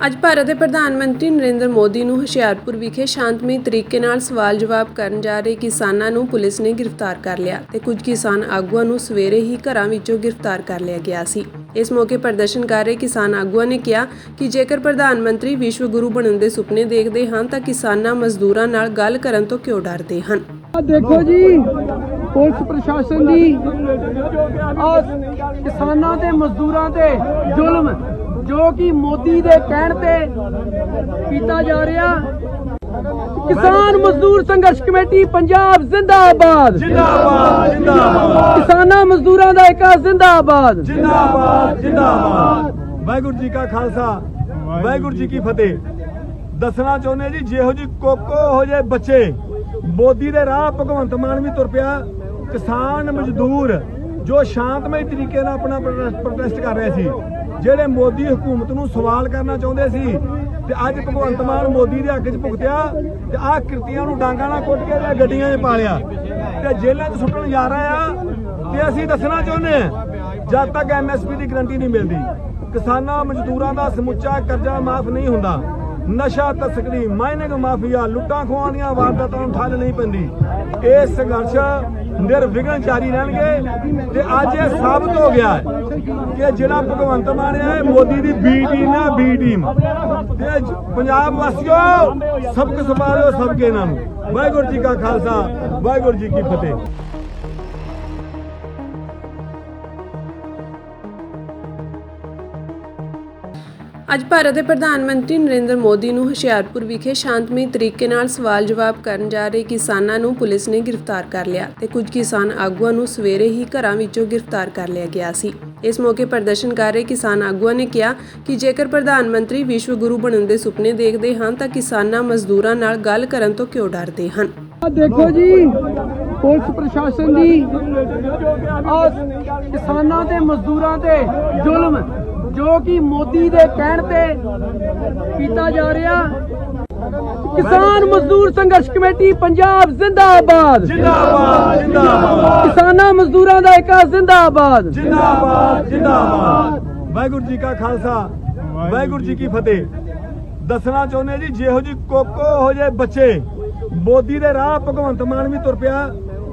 ਅੱਜ ਭਾਰਤ ਦੇ ਪ੍ਰਧਾਨ ਮੰਤਰੀ ਨਰਿੰਦਰ ਮੋਦੀ ਨੂੰ ਹੁਸ਼ਿਆਰਪੁਰ ਵਿਖੇ ਸ਼ਾਂਤਮਈ ਤਰੀਕੇ ਨਾਲ ਸਵਾਲ ਜਵਾਬ ਕਰਨ ਜਾ ਰਹੇ ਕਿਸਾਨਾਂ ਨੂੰ ਪੁਲਿਸ ਨੇ ਗ੍ਰਿਫਤਾਰ ਕਰ ਲਿਆ ਤੇ ਕੁਝ ਕਿਸਾਨ ਆਗੂਆਂ ਨੂੰ ਸਵੇਰੇ ਹੀ ਘਰਾਂ ਵਿੱਚੋਂ ਗ੍ਰਿਫਤਾਰ ਕਰ ਲਿਆ ਗਿਆ ਸੀ। ਇਸ ਮੌਕੇ ਪ੍ਰਦਰਸ਼ਨ ਕਰ ਰਹੇ ਕਿਸਾਨ ਆਗੂਆਂ ਨੇ ਕਿਹਾ ਕਿ ਜੇਕਰ ਪ੍ਰਧਾਨ ਮੰਤਰੀ ਵਿਸ਼ਵ ਗੁਰੂ ਬਣਨ ਦੇ ਸੁਪਨੇ ਦੇਖਦੇ ਹਨ ਤਾਂ ਕਿਸਾਨਾਂ ਮਜ਼ਦੂਰਾਂ ਨਾਲ ਗੱਲ ਕਰਨ ਤੋਂ ਕਿਉਂ ਡਰਦੇ ਹਨ? ਦੇਖੋ ਜੀ, ਪੁਲਿਸ ਪ੍ਰਸ਼ਾਸਨ ਦੀ ਕਿਸਾਨਾਂ ਤੇ ਮਜ਼ਦੂਰਾਂ ਤੇ ਜ਼ੁਲਮ। ਜੋ ਕਿ ਮੋਦੀ ਦੇ ਕਹਿਣ ਤੇ ਕੀਤਾ ਜਾ ਰਿਹਾ। ਕਿਸਾਨ ਮਜ਼ਦੂਰ ਸੰਘਰਸ਼ ਕਮੇਟੀ ਪੰਜਾਬ ਜ਼ਿੰਦਾਬਾਦ। ਜਿੰਦਾਬਾਦ ਜਿੰਦਾਬਾਦ। ਕਿਸਾਨਾਂ ਮਜ਼ਦੂਰਾਂ ਦਾ ਏਕਾ ਜ਼ਿੰਦਾਬਾਦ। ਜਿੰਦਾਬਾਦ ਜਿੰਦਾਬਾਦ। ਵਾਹਿਗੁਰੂ ਜੀ ਕਾ ਖਾਲਸਾ ਵਾਹਿਗੁਰੂ ਜੀ ਕੀ ਫਤਿਹ। ਦੱਸਣਾ ਚਾਹੁੰਦੇ ਜੀ ਜਿਹੋ ਜੀ ਕੋਕੋ ਹੋ ਜੇ ਬੱਚੇ ਮੋਦੀ ਦੇ ਰਾਹ ਭਗਵੰਤ ਮਾਨ ਵੀ ਤੁਰ ਪਿਆ। ਕਿਸਾਨ ਮਜ਼ਦੂਰ ਜੋ ਸ਼ਾਂਤਮਈ ਤਰੀਕੇ ਨਾਲ ਆਪਣਾ ਪ੍ਰੋਟੈਸਟ- ਪ੍ਰੋਟੈਸਟ ਕਰ ਰਹੇ ਸੀ ਜਿਹੜੇ ਮੋਦੀ ਹਕੂਮਤ ਨੂੰ ਸਵਾਲ ਕਰਨਾ ਚਾਹੁੰਦੇ ਸੀ ਤੇ ਅੱਜ ਭਗਵੰਤ ਮਾਨ ਮੋਦੀ ਦੇ ਹੱਕ 'ਚ ਭੁਗਤਿਆ ਤੇ ਆਹ ਕਿਰਤੀਆਂ ਨੂੰ ਡਾਂਗਾਂ ਨਾਲ ਕੁੱਟ ਕੇ ਤੇ ਗੱਡੀਆਂ 'ਚ ਪਾ ਤੇ ਜੇਲ੍ਹਾਂ 'ਚ ਸੁੱਟਣ ਜਾ ਰਹੇ ਆ ਤੇ ਅਸੀਂ ਦੱਸਣਾ ਚਾਹੁੰਦੇ ਆ ਜਦ ਤੱਕ ਐਮਐਸਪੀ ਦੀ ਗਰੰਟੀ ਨਹੀਂ ਮਿਲਦੀ, ਕਿਸਾਨਾਂ ਮਜ਼ਦੂਰਾਂ ਦਾ ਸਮੁੱਚਾ ਕਰਜ਼ਾ ਮਾਫ ਨਹੀਂ ਹੁੰਦਾ, ਨਸ਼ਾ ਤਸਕਰੀ, ਮਾਈਨਿੰਗ ਮਾਫੀਆ, ਲੁੱਟਾਂ ਖੋਹਾਂ ਦੀਆਂ ਵਾਰਦਾਤਾਂ ਨੂੰ ਠੱਲ ਨਹੀਂ ਪੈਂਦੀ। ਇਹ ਸੰਘਰਸ਼ ਨਿਰਵਿਘਨ ਜਾਰੀ ਰਹਿਣਗੇ ਤੇ ਅੱਜ ਇਹ ਸਾਬਤ ਹੋ ਗਿਆ ਕਿ ਜਿਹੜਾ ਭਗਵੰਤ ਮਾਨ ਹੈ, ਮੋਦੀ ਦੀ ਬੀ ਟੀਮ ਹੈ ਬੀ ਟੀਮ ਤੇ ਜ- ਪੰਜਾਬ ਵਾਸੀਓ, ਸਬਕ ਸੰਭਾਲਿਓ ਸਬਕੇ ਨਾਮ ਵਾਹਿਗੁਰੂ ਜੀ ਕਾ ਖਾਲਸਾ, ਵਾਹਿਗੁਰੂ ਜੀ ਕੀ ਫਤਿਹ। ਅੱਜ ਭਾਰਤ ਦੇ ਪ੍ਰਧਾਨ ਮੰਤਰੀ ਨਰਿੰਦਰ ਮੋਦੀ ਨੂੰ ਹੁਸ਼ਿਆਰਪੁਰ ਵਿਖੇ ਸ਼ਾਂਤਮਈ ਤਰੀਕੇ ਨਾਲ ਸਵਾਲ ਜਵਾਬ ਕਰਨ ਜਾ ਰਹੇ ਕਿਸਾਨਾਂ ਨੂੰ ਪੁਲਿਸ ਨੇ ਗ੍ਰਿਫਤਾਰ ਕਰ ਲਿਆ ਤੇ ਕੁਝ ਕਿਸਾਨ ਆਗੂਆਂ ਨੂੰ ਸਵੇਰੇ ਹੀ ਘਰਾਂ ਵਿੱਚੋਂ ਗ੍ਰਿਫਤਾਰ ਕਰ ਲਿਆ ਗਿਆ ਸੀ। ਇਸ ਮੌਕੇ ਪ੍ਰਦਰਸ਼ਨ ਕਰ ਰਹੇ ਕਿਸਾਨ ਆਗੂਆਂ ਨੇ ਕਿਹਾ ਕਿ ਜੇਕਰ ਪ੍ਰਧਾਨ ਮੰਤਰੀ ਵਿਸ਼ਵ ਗੁਰੂ ਬਣਨ ਦੇ ਸੁਪਨੇ ਦੇਖਦੇ ਹਨ ਤਾਂ ਕਿਸਾਨਾਂ ਮਜ਼ਦੂਰਾਂ ਨਾਲ ਗੱਲ ਕਰਨ ਤੋਂ ਕਿਉਂ ਡਰਦੇ ਹਨ? ਦੇਖੋ ਜੀ, ਪੁਲਿਸ ਪ੍ਰਸ਼ਾਸਨ ਦੀ ਕਿਸਾਨਾਂ ਤੇ ਮਜ਼ਦੂਰਾਂ ਤੇ ਜ਼ੁਲਮ ਜੋ ਕਿ ਮੋਦੀ ਦੇ ਕਹਿਣ ਤੇ ਕੀਤਾ ਜਾ ਰਿਹਾ। ਕਿਸਾਨ ਮਜ਼ਦੂਰ ਸੰਘਰਸ਼ ਕਮੇਟੀ ਪੰਜਾਬ ਜ਼ਿੰਦਾਬਾਦ। ਜਿੰਦਾਬਾਦ ਜਿੰਦਾਬਾਦ। ਕਿਸਾਨਾਂ ਮਜ਼ਦੂਰਾਂ ਦਾ ਏਕਾ ਜ਼ਿੰਦਾਬਾਦ। ਜਿੰਦਾਬਾਦ ਜਿੰਦਾਬਾਦ। ਵਾਹਿਗੁਰੂ ਜੀ ਕਾ ਖਾਲਸਾ ਵਾਹਿਗੁਰੂ ਜੀ ਕੀ ਫਤਿਹ। ਦੱਸਣਾ ਚਾਹੁੰਦੇ ਜੀ ਜਿਹੋ ਜੀ ਕੋਕੋ ਹੋ ਜੇ ਬੱਚੇ ਮੋਦੀ ਦੇ ਰਾਹ ਭਗਵੰਤ ਮਾਨ ਵੀ ਤੁਰ ਪਿਆ।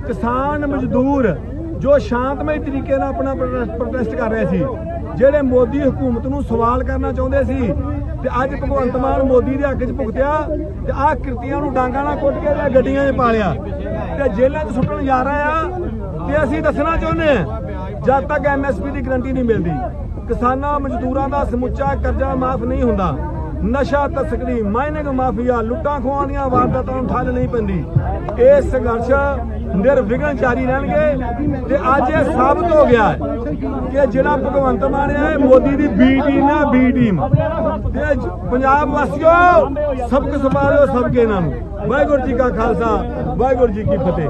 ਕਿਸਾਨ ਮਜ਼ਦੂਰ ਜੋ ਸ਼ਾਂਤਮਈ ਤਰੀਕੇ ਨਾਲ ਆਪਣਾ ਪ੍ਰੋਟੈਸਟ ਕਰ ਰਹੇ ਸੀ। ਜਿਹੜੇ ਮੋਦੀ ਹਕੂਮਤ ਨੂੰ ਸਵਾਲ ਕਰਨਾ ਚਾਹੁੰਦੇ ਸੀ ਤੇ ਅੱਜ ਭਗਵੰਤ ਮਾਨ ਮੋਦੀ ਦੇ ਹੱਕ 'ਚ ਭੁਗਤਿਆ ਤੇ ਆਹ ਕਿਰਤੀਆਂ ਨੂੰ ਡਾਂਗਾਂ ਨਾਲ ਕੁੱਟ ਕੇ ਤੇ ਗੱਡੀਆਂ 'ਚ ਪਾ ਲਿਆ ਤੇ ਜੇਲ੍ਹਾਂ 'ਚ ਸੁੱਟਣ ਜਾ ਰਿਹਾ ਆ ਤੇ ਅਸੀਂ ਦੱਸਣਾ ਚਾਹੁੰਦੇ ਆ ਜਦ ਤੱਕ ਐਮਐਸਪੀ ਦੀ ਗਰੰਟੀ ਨਹੀਂ ਮਿਲਦੀ, ਕਿਸਾਨਾਂ ਮਜ਼ਦੂਰਾਂ ਦਾ ਸਮੁੱਚਾ ਕਰਜ਼ਾ ਮਾਫ ਨਹੀਂ ਹੁੰਦਾ। ਨਸ਼ਾ ਤਸਕਰੀ, ਮਾਈਨਿੰਗ ਮਾਫੀਆ, ਲੁੱਟਾਂ ਖੋਹਾਂ ਦੀਆਂ ਵਾਰਦਾਤਾਂ ਨੂੰ ਠੱਲ ਨਹੀਂ ਪੈਂਦੀ। ਇਹ ਸੰਘਰਸ਼ ਨਿਰਵਿਘਨ ਜਾਰੀ ਰਹਿਣਗੇ ਤੇ ਅੱਜ ਇਹ ਸਾਬਤ ਹੋ ਗਿਆ ਕਿ ਜਿਹੜਾ ਭਗਵੰਤ ਮਾਨ ਹੈ ਮੋਦੀ ਦੀ ਬੀ ਟੀਮ ਹੈ ਬੀ ਟੀਮ ਤੇ ਜ- ਪੰਜਾਬ ਵਾਸੀਓ, ਸਬਕ ਸੰਭਾਲਿਓ ਸਬਕੇ ਨਾਮ ਵਾਹਿਗੁਰੂ ਜੀ ਕਾ ਖਾਲਸਾ, ਵਾਹਿਗੁਰੂ ਜੀ ਕੀ ਫਤਿਹ।